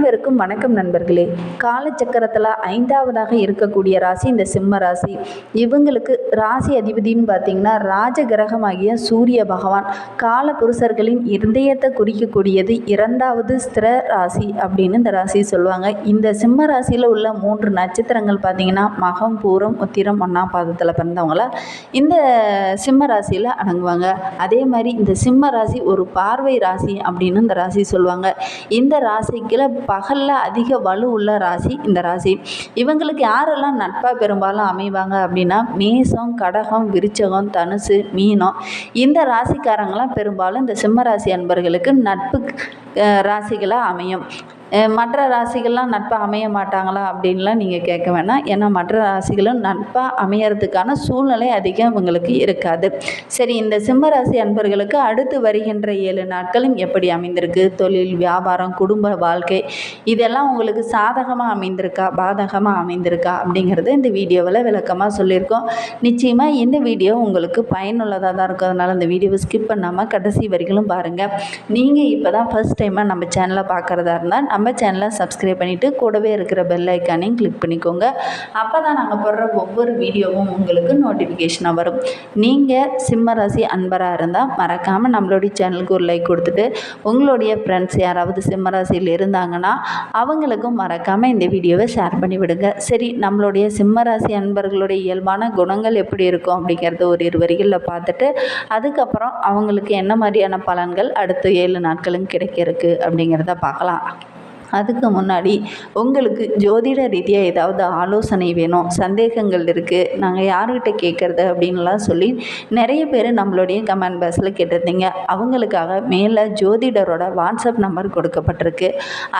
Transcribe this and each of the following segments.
அனைவருக்கும் வணக்கம் நண்பர்களே. காலச்சக்கரத்தில் ஐந்தாவதாக இருக்கக்கூடிய ராசி இந்த சிம்ம ராசி. இவங்களுக்கு ராசி அதிபதினு பார்த்தீங்கன்னா ராஜ கிரகமாகிய சூரிய பகவான் கால புருஷர்களின் இருதயத்தை குறிக்கக்கூடியது இரண்டாவது ஸ்திர ராசி அப்படின்னு இந்த ராசி சொல்லுவாங்க. இந்த சிம்ம ராசியில் உள்ள மூன்று நட்சத்திரங்கள் பார்த்தீங்கன்னா மகம் பூரம் உத்திரம் ஒன்றாம் பாதத்தில் பிறந்தவங்கள இந்த சிம்ம ராசியில் அடங்குவாங்க. அதே மாதிரி இந்த சிம்ம ராசி ஒரு பார்வை ராசி அப்படின்னு இந்த ராசி சொல்லுவாங்க. இந்த ராசிக்குள்ள பகலில் அதிக வலு உள்ள ராசி இந்த ராசி. இவங்களுக்கு யாரெல்லாம் நட்பாக பெரும்பாலும் அமைவாங்க அப்படின்னா மேசம் கடகம் விருச்சகம் தனுசு மீனம். இந்த ராசிக்காரங்களாம் பெரும்பாலும் இந்த சிம்ம ராசி அன்பர்களுக்கு நட்பு ராசிகளாக அமையும். மற்ற ராசிகள்லாம் நட்பாக அமைய மாட்டாங்களா அப்படின்லாம் நீங்கள் கேட்க வேணாம். ஏன்னா மற்ற ராசிகளும் நட்பாக அமையறதுக்கான சூழ்நிலை அதிகம் இவங்களுக்கு இருக்காது. சரி இந்த சிம்ம ராசி அன்பர்களுக்கு அடுத்து வருகின்ற ஏழு நாட்களும் எப்படி அமைந்திருக்கு? தொழில் வியாபாரம் குடும்ப வாழ்க்கை இதெல்லாம் உங்களுக்கு சாதகமாக அமைந்திருக்கா? பாதகமாக அமைந்திருக்கா? அப்படிங்கிறத இந்த வீடியோவில் விளக்கமாக சொல்லியிருக்கோம். நிச்சயமாக இந்த வீடியோ உங்களுக்கு பயனுள்ளதாக தான் இருக்கும். அதனால் இந்த வீடியோவை ஸ்கிப் பண்ணாமல் கடைசி வரைக்கும் பாருங்கள் நீங்கள் இப்போ தான் ஃபஸ்ட் டைமாக நம்ம சேனலை பார்க்குறதா இருந்தால் நம்ம சேனலை சப்ஸ்கிரைப் பண்ணிவிட்டு கூடவே இருக்கிற பெல் ஐக்கானையும் கிளிக் பண்ணிக்கோங்க. அப்போ தான் நாங்கள் போடுற ஒவ்வொரு வீடியோவும் உங்களுக்கு நோட்டிஃபிகேஷனாக வரும். நீங்கள் சிம்ம ராசி அன்பராக இருந்தால் மறக்காமல் நம்மளுடைய சேனலுக்கு ஒரு லைக் கொடுத்துட்டு உங்களுடைய ஃப்ரெண்ட்ஸ் யாராவது சிம்ம ராசியில் இருந்தாங்கன்னா அவங்களுக்கும் மறக்காமல் இந்த வீடியோவை ஷேர் பண்ணி விடுங்க. சரி நம்மளுடைய சிம்ம ராசி அன்பர்களுடைய இயல்பான குணங்கள் எப்படி இருக்கும் அப்படிங்கிறத ஒரு இரு வரிகளில் பார்த்துட்டு அதுக்கப்புறம் அவங்களுக்கு என்ன மாதிரியான பலன்கள் அடுத்த ஏழு நாட்களும் கிடைக்க இருக்குது அப்படிங்கிறத பார்க்கலாம். அதுக்கு முன்னாடி உங்களுக்கு ஜோதிட ரீதியாக ஏதாவது ஆலோசனை வேணும் சந்தேகங்கள் இருக்குது நாங்கள் யார்கிட்ட கேட்குறது அப்படின்லாம் சொல்லி நிறைய பேர் நம்மளுடைய கமெண்ட் பாக்ஸில் கேட்டிருந்தீங்க. அவங்களுக்காக மேலே ஜோதிடரோட வாட்ஸ்அப் நம்பர் கொடுக்கப்பட்டிருக்கு.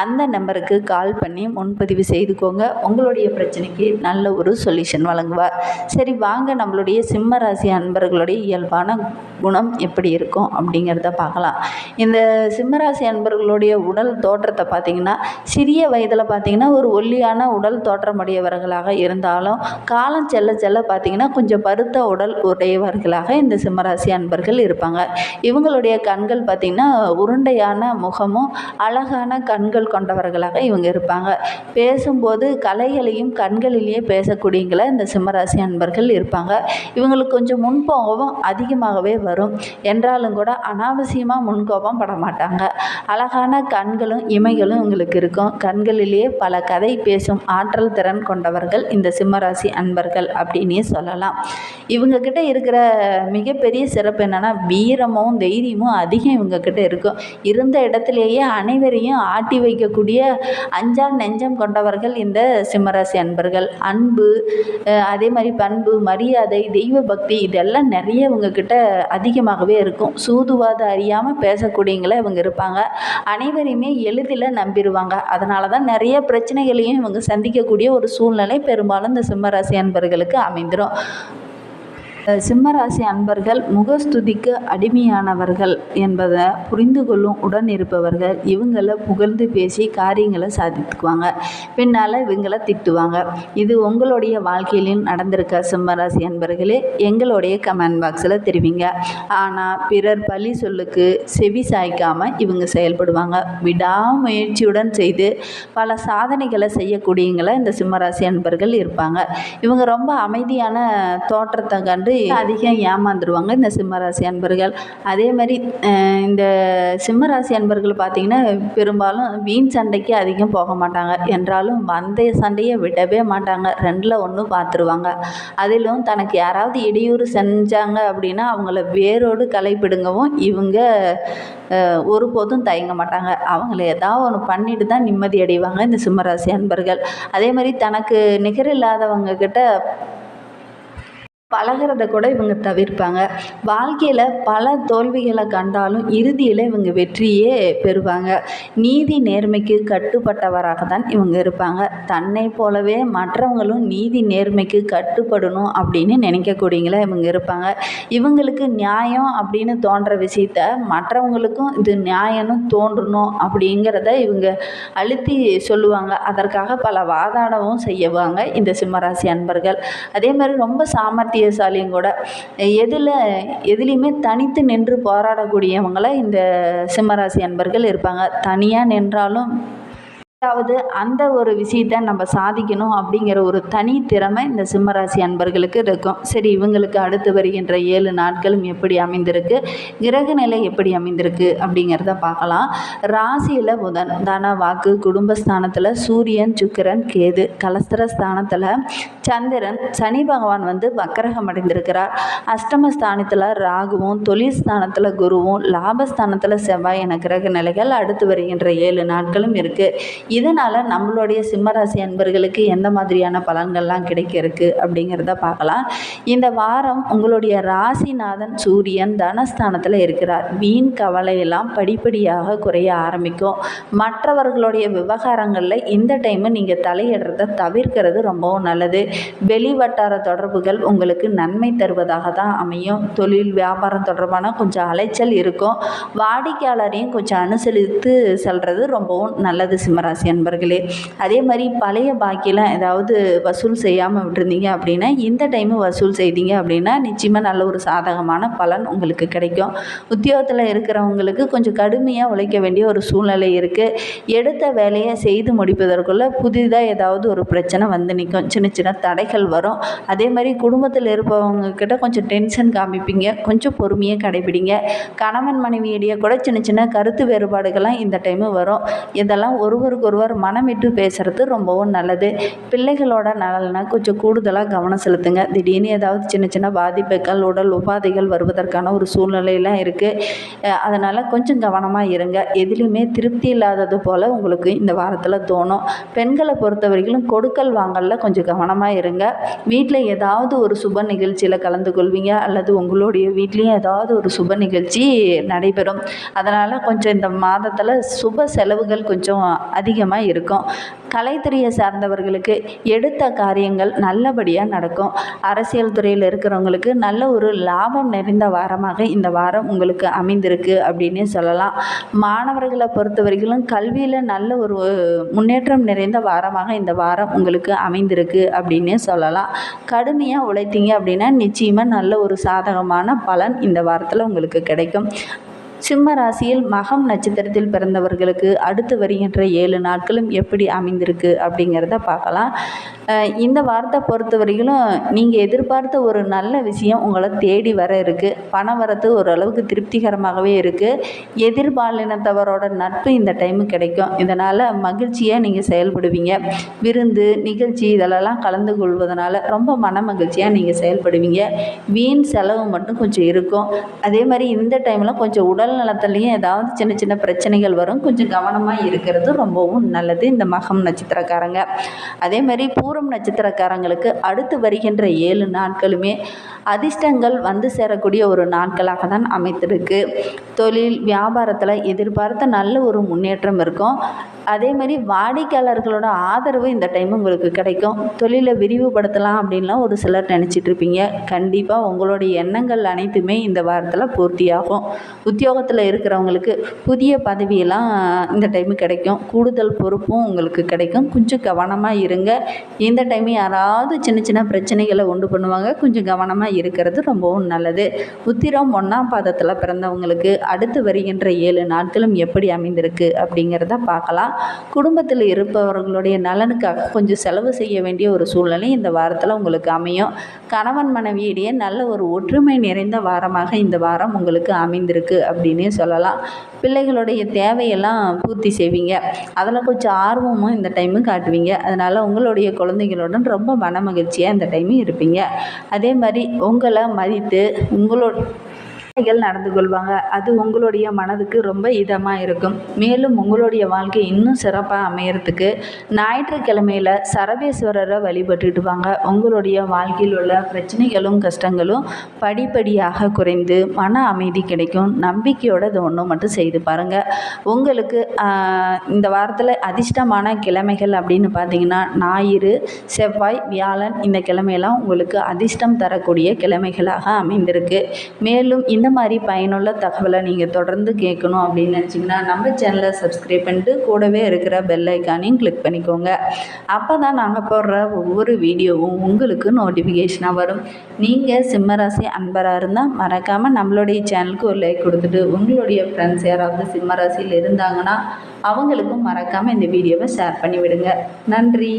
அந்த நம்பருக்கு கால் பண்ணி முன்பதிவு செய்துக்கோங்க. உங்களுடைய பிரச்சனைக்கு நல்ல ஒரு சொல்யூஷன் வழங்குவார். சரி வாங்க நம்மளுடைய சிம்ம ராசி அன்பர்களுடைய இயல்பான குணம் எப்படி இருக்கும் அப்படிங்கிறத பார்க்கலாம். இந்த சிம்மராசி அன்பர்களுடைய உடல் தோற்றத்தை பார்த்திங்கன்னா சிறிய வயதில் பார்த்திங்கன்னா ஒரு ஒல்லியான உடல் தோற்றமுடையவர்களாக இருந்தாலும் காலம் செல்ல செல்ல பார்த்திங்கன்னா கொஞ்சம் பருத்த உடல் உடையவர்களாக இந்த சிம்மராசி அன்பர்கள் இருப்பாங்க. இவங்களுடைய கண்கள் பார்த்திங்கன்னா உருண்டையான முகமும் அழகான கண்கள் கொண்டவர்களாக இவங்க இருப்பாங்க. பேசும்போது கலைகளையும் கண்களிலேயே பேசக்கூடியங்கள இந்த சிம்மராசி அன்பர்கள் இருப்பாங்க. இவங்களுக்கு கொஞ்சம் முன்போகவும் அதிகமாகவே வரும். என்றாலும் கூட அனாவசியமாக முன்கோபம் பட மாட்டாங்க அழகான கண்களும் இமைகளும் இவங்களுக்கு உங்களுக்கு இருக்கும். கண்களிலேயே பல கதை பேசும் ஆற்றல் திறன் கொண்டவர்கள் இந்த சிம்மராசி அன்பர்கள் அப்படின்னே சொல்லலாம். இவங்கக்கிட்ட இருக்கிற மிகப்பெரிய சிறப்பு என்னென்னா வீரமும் தைரியமும் அதிகம் இவங்கக்கிட்ட இருக்கும். இருந்த இடத்துலையே அனைவரையும் ஆட்டி வைக்கக்கூடிய அஞ்சா நெஞ்சம் கொண்டவர்கள் இந்த சிம்மராசி அன்பர்கள். அன்பு அதே மாதிரி பண்பு மரியாதை தெய்வ பக்தி இதெல்லாம் நிறைய இவங்கக்கிட்ட அதிகமாகவே இருக்கும். சூதுவாதம் அறியாமல் பேசக்கூடியங்கள இவங்க இருப்பாங்க. அனைவரையுமே எளிதில் நம்பிடுவாங்க சொல்லுவாங்க. அதனால தான் நிறைய பிரச்சனைகளையும் இவங்க சந்திக்கக்கூடிய ஒரு சூழ்நிலை பெரும்பாலும் இந்த சிம்மராசி அன்பர்களுக்கு அமைந்துடும் சிம்மராசி அன்பர்கள் முகஸ்துதிக்கு அடிமையானவர்கள் என்பதை புரிந்து கொள்ளும் உடன் இருப்பவர்கள் இவங்களை புகழ்ந்து பேசி காரியங்களை சாதித்துக்குவாங்க. பின்னால் இவங்களை திட்டுவாங்க. இது உங்களுடைய வாழ்க்கையிலும் நடந்திருக்க சிம்மராசி அன்பர்களே எங்களுடைய கமெண்ட் பாக்ஸில் தெரிவிங்க. ஆனால் பிறர் பழி சொல்லுக்கு செவி சாய்க்காமல் இவங்க செயல்படுவாங்க. விடாமுயற்சியுடன் செய்து பல சாதனைகளை செய்யக்கூடியங்களை இந்த சிம்மராசி அன்பர்கள் இருப்பாங்க. இவங்க ரொம்ப அமைதியான தோற்றத்தை கண்டு அதிகம் ஏமாந்துருவாங்க. இந்த சிம்மராசி அன்பர்கள். அதே மாதிரி இந்த சிம்மராசி அன்பர்கள் பார்த்திங்கன்னா பெரும்பாலும் வீண் சண்டைக்கு அதிகம் போக மாட்டாங்க. என்றாலும் வந்தைய சண்டையை விடவே மாட்டாங்க. ரெண்டில் ஒன்றும் பார்த்துருவாங்க அதிலும் தனக்கு யாராவது இடையூறு செஞ்சாங்க அப்படின்னா அவங்கள வேரோடு களைப்பிடுங்கவும் இவங்க ஒருபோதும் தயங்க மாட்டாங்க. அவங்கள ஏதாவது ஒன்று பண்ணிட்டு தான் நிம்மதி அடைவாங்க இந்த சிம்மராசி அன்பர்கள். அதே மாதிரி தனக்கு நிகரில்லாதவங்க கிட்ட பழகிறத கூட இவங்க தவிர்ப்பாங்க. வாழ்க்கையில் பல தோல்விகளை கண்டாலும் இறுதியில் இவங்க வெற்றியே பெறுவாங்க. நீதி நேர்மைக்கு கட்டுப்பட்டவராக தான் இவங்க இருப்பாங்க. தன்னை போலவே மற்றவங்களும் நீதி நேர்மைக்கு கட்டுப்படணும் அப்படின்னு நினைக்கக்கூடியங்களா இவங்க இருப்பாங்க. இவங்களுக்கு நியாயம் அப்படின்னு தோன்ற விஷயத்த மற்றவங்களுக்கும் இது நியாயம்னு தோன்றணும் அப்படிங்கிறத இவங்க அழுத்தி சொல்லுவாங்க. அதற்காக பல வாதாடவும் செய்யுவாங்க இந்த சிம்மராசி அன்பர்கள். அதே மாதிரி ரொம்ப சாமர்த்திய தைரியசாலியும் கூட எதில் எதுலேயுமே தனித்து நின்று போராடக்கூடியவங்களை இந்த சிம்மராசி அன்பர்கள் இருப்பாங்க. தனியாக நின்றாலும் அதாவது அந்த ஒரு விஷயத்த நம்ம சாதிக்கணும் அப்படிங்கிற ஒரு தனி திறமை இந்த சிம்மராசி அன்பர்களுக்கு இருக்கும். சரி இவங்களுக்கு அடுத்து வருகின்ற ஏழு நாட்களும் எப்படி அமைந்திருக்கு? கிரக நிலை எப்படி அமைந்திருக்கு? அப்படிங்கிறத பார்க்கலாம். ராசியில் புதன் தன வாக்கு குடும்பஸ்தானத்தில் சூரியன் சுக்கிரன் கேது கலஸ்திர ஸ்தானத்தில் சந்திரன் சனி பகவான் வந்து வக்கரகம் அடைந்திருக்கிறார். அஷ்டமஸ்தானத்தில் ராகுவும் தொழில் ஸ்தானத்தில் குருவும் லாபஸ்தானத்தில் செவ்வாய் என கிரக நிலைகள் அடுத்து வருகின்ற ஏழு நாட்களும் இருக்குது இதனால் நம்மளுடைய சிம்மராசி அன்பர்களுக்கு எந்த மாதிரியான பலன்கள்லாம் கிடைக்க இருக்கு அப்படிங்கிறத பார்க்கலாம். இந்த வாரம் உங்களுடைய ராசிநாதன் சூரியன் தனஸ்தானத்தில் இருக்கிறார். வீண் கவலையெல்லாம் படிப்படியாக குறைய ஆரம்பிக்கும். மற்றவர்களுடைய விவகாரங்களில் இந்த டைமு நீங்கள் தலையிடுறத தவிர்க்கிறது ரொம்பவும் நல்லது. வெளி வட்டார தொடர்புகள் உங்களுக்கு நன்மை தருவதாக தான் அமையும். தொழில் வியாபாரம் தொடர்பான கொஞ்சம் அலைச்சல் இருக்கும். வாடிக்கையாளரையும் கொஞ்சம் அனுசரித்து செல்வது ரொம்பவும் நல்லது சிம்மராசி அன்பர்களே அதே மாதிரி பழைய பாக்கியெலாம் ஏதாவது வசூல் செய்யாமல் விட்டுருந்தீங்க அப்படின்னா இந்த டைமு வசூல் செய்தீங்க அப்படின்னா நிச்சயமாக நல்ல ஒரு சாதகமான பலன் உங்களுக்கு கிடைக்கும். உத்தியோகத்தில் இருக்கிறவங்களுக்கு கொஞ்சம் கடுமையாக உழைக்க வேண்டிய ஒரு சூழ்நிலை இருக்குது எடுத்த வேலையை செய்து முடிப்பதற்குள்ளே புதிதாக ஏதாவது ஒரு பிரச்சனை வந்து நிற்கும். சின்ன சின்ன தடைகள் வரும். அதே மாதிரி குடும்பத்தில் இருப்பவங்கக்கிட்ட கொஞ்சம் டென்ஷன் காமிப்பீங்க. கொஞ்சம் பொறுமையாக கடைபிடிங்க. கணவன் மனைவியிடையே கூட சின்ன சின்ன கருத்து வேறுபாடுகள்லாம் இந்த டைமு வரும். இதெல்லாம் ஒருவருக்கு ஒருவர் மனம் விட்டு பேசுகிறது ரொம்பவும் நல்லது. பிள்ளைகளோட நலனை கொஞ்சம் கூடுதலாக கவனம் செலுத்துங்க. திடீர்னு ஏதாவது சின்ன சின்ன பாதிப்புகள் உடல் உபாதைகள் வருவதற்கான ஒரு சூழ்நிலையெல்லாம் இருக்குது அதனால் கொஞ்சம் கவனமாக இருங்க. எதுலேயுமே திருப்தி இல்லாதது போல் உங்களுக்கு இந்த வாரத்தில் தோணும். பெண்களை பொறுத்த வரைக்கும் கொடுக்கல் வாங்கலில் கொஞ்சம் கவனமாக இருங்க. வீட்டில் ஏதாவது ஒரு சுப நிகழ்ச்சியில் கலந்து கொள்வீங்க. அல்லது உங்களுடைய வீட்லேயும் ஏதாவது ஒரு சுப நிகழ்ச்சி நடைபெறும். அதனால் கொஞ்சம் இந்த மாதத்தில் சுப செலவுகள் கொஞ்சம் அதிகமாக இருக்கும். கலைத்துறையை சார்ந்தவர்களுக்கு எடுத்த காரியங்கள் நல்லபடியாக நடக்கும். அரசியல் துறையில் இருக்கிறவங்களுக்கு நல்ல ஒரு லாபம் நிறைந்த வாரமாக இந்த வாரம் உங்களுக்கு அமைந்திருக்கு அப்படின்னே சொல்லலாம். மாணவர்களை பொறுத்த வரைக்கும் கல்வியில் நல்ல ஒரு முன்னேற்றம் நிறைந்த வாரமாக இந்த வாரம் உங்களுக்கு அமைந்திருக்கு அப்படின்னே சொல்லலாம். கடுமையாக உழைத்தீங்க அப்படின்னா நிச்சயமாக நல்ல ஒரு சாதகமான பலன் இந்த வாரத்தில் உங்களுக்கு கிடைக்கும். சிம்ம ராசியில் மகம் நட்சத்திரத்தில் பிறந்தவர்களுக்கு அடுத்து வருகின்ற ஏழு நாட்களும் எப்படி அமைந்திருக்கு அப்படிங்கிறத பார்க்கலாம். இந்த வாரத்தை பொறுத்த வரையிலும் நீங்கள் எதிர்பார்த்த ஒரு நல்ல விஷயம் உங்களை தேடி வர இருக்குது பண வரத்து ஓரளவுக்கு திருப்திகரமாகவே இருக்குது எதிர்பாலினத்தவரோட நட்பு இந்த டைமு கிடைக்கும். இதனால் மகிழ்ச்சியாக நீங்கள் செயல்படுவீங்க. விருந்து நிகழ்ச்சி இதெல்லாம் கலந்து கொள்வதனால ரொம்ப மன மகிழ்ச்சியாக நீங்கள் செயல்படுவீங்க. வீண் செலவு மட்டும் கொஞ்சம் இருக்கும். அதே மாதிரி இந்த டைமில் கொஞ்சம் உடல் நலத்துலேயும் ஏதாவது சின்ன சின்ன பிரச்சனைகள் வரும். கொஞ்சம் கவனமாக இருக்கிறது ரொம்பவும் நல்லது. இந்த மகம் நட்சத்திரக்காரங்க. அதே மாதிரி பூரம் நட்சத்திரக்காரங்களுக்கு அடுத்து வருகின்ற ஏழு நாட்களுமே அதிர்ஷ்டங்கள் வந்து சேரக்கூடிய ஒரு நாட்களாக தான் அமைத்திருக்கு தொழில் வியாபாரத்தில் எதிர்பார்த்த நல்ல ஒரு முன்னேற்றம் இருக்கும். அதே மாதிரி வாடிக்கையாளர்களோட ஆதரவு இந்த டைம் உங்களுக்கு கிடைக்கும். தொழிலை விரிவுபடுத்தலாம் அப்படின்லாம் ஒரு சிலர் நினச்சிட்டு இருப்பீங்க. கண்டிப்பாக உங்களுடைய எண்ணங்கள் அனைத்துமே இந்த வாரத்தில் பூர்த்தியாகும். உத்தியோகத்தில் இருக்கிறவங்களுக்கு புதிய பதவியெல்லாம் இந்த டைமு கிடைக்கும். கூடுதல் பொறுப்பும் உங்களுக்கு கிடைக்கும். கொஞ்சம் கவனமாக இருங்க. இந்த டைம் யாராவது சின்ன சின்ன பிரச்சனைகளை உண்டு பண்ணுவாங்க. கொஞ்சம் கவனமாக இருக்கிறது ரொம்பவும் நல்லது. உத்திரம் ஒன்றாம் பாதத்தில் பிறந்தவங்களுக்கு அடுத்து வருகின்ற ஏழு நாட்களும் எப்படி அமைந்திருக்கு அப்படிங்கிறத பார்க்கலாம். குடும்பத்தில் இருப்பவர்களுடைய நலனுக்காக கொஞ்சம் செலவு செய்ய வேண்டிய ஒரு சூழ்நிலை இந்த வாரத்தில் உங்களுக்கு அமையும். கணவன் மனைவியிடையே நல்ல ஒரு ஒற்றுமை நிறைந்த வாரமாக இந்த வாரம் உங்களுக்கு அமைந்திருக்கு அப்படி அப்படின்னே சொல்லலாம். பிள்ளைகளுடைய தேவையெல்லாம் பூர்த்தி செய்வீங்க. அதில் கொஞ்சம் ஆர்வமும் இந்த டைமு காட்டுவீங்க. அதனால் உங்களுடைய குழந்தைகளுடன் ரொம்ப மன மகிழ்ச்சியாக இந்த டைமு இருப்பீங்க. அதே மாதிரி உங்களை மதித்து உங்களோட பிள்ளைகள் நடந்து கொள்வாங்க. அது உங்களுடைய மனதுக்கு ரொம்ப இதமாக இருக்கும். மேலும் உங்களுடைய வாழ்க்கை இன்னும் சிறப்பாக அமையறதுக்கு ஞாயிற்றுக்கிழமையில் சரபேஸ்வரரை வழிபட்டுட்டு வாங்க. உங்களுடைய வாழ்க்கையில் உள்ள பிரச்சனைகளும் கஷ்டங்களும் படிப்படியாக குறைந்து மன அமைதி கிடைக்கும். நம்பிக்கையோட இது ஒன்று மட்டும் செய்து பாருங்கள் உங்களுக்கு இந்த வாரத்தில் அதிர்ஷ்டமான கிழமைகள் அப்படின்னு பார்த்தீங்கன்னா ஞாயிறு செவ்வாய் வியாழன் இந்த கிழமையெல்லாம் உங்களுக்கு அதிர்ஷ்டம் தரக்கூடிய கிழமைகளாக அமைந்திருக்கு. மேலும் இந்த மாதிரி பயனுள்ள தகவலை நீங்கள் தொடர்ந்து கேட்கணும் அப்படின்னு நினச்சிங்கன்னா நம்ம சேனலை சப்ஸ்கிரைப் பண்ணிட்டு கூடவே இருக்கிற பெல் ஐக்கானையும் கிளிக் பண்ணிக்கோங்க. அப்போ தான் நாங்கள் போடுற ஒவ்வொரு வீடியோவும் உங்களுக்கு நோட்டிஃபிகேஷனாக வரும். நீங்கள் சிம்மராசி அன்பராக இருந்தால் மறக்காமல் நம்மளுடைய சேனலுக்கு ஒரு லைக் கொடுத்துட்டு உங்களுடைய ஃப்ரெண்ட்ஸ் யாராவது சிம்மராசியில் இருந்தாங்கன்னா அவங்களுக்கும் மறக்காமல் இந்த வீடியோவை ஷேர் பண்ணிவிடுங்க. நன்றி.